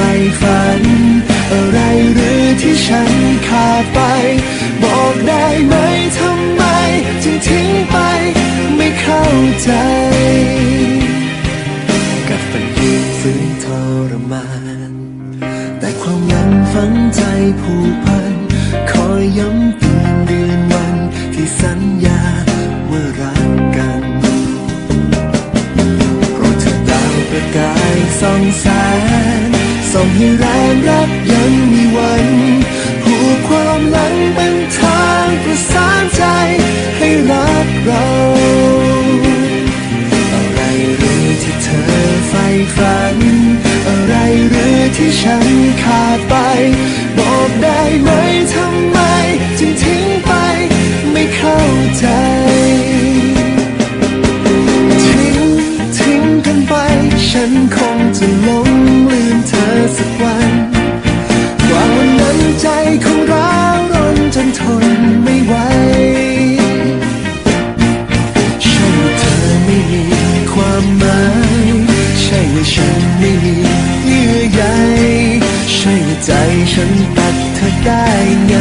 ใฝ่ฝัน อะไรหรือที่ฉันขาดไป บอกได้ไหมทำไมจึงทิ้งไป ไม่เข้าใจกับฝันยืดฝืนทรมาน แต่ความหลังฝังใจผูกพัน คอยย้ำ ให้แรงรักยังมีวันผูกความหลังเป็นทางประสานใจให้รักเราอะไรหรือที่เธอใฝ่ฝัน อะไรหรือที่ฉันขาดไป บอกได้ไหม ฉันไม่มีเยื่อใยใช่ว่าใจฉันตัดเธอได้ไง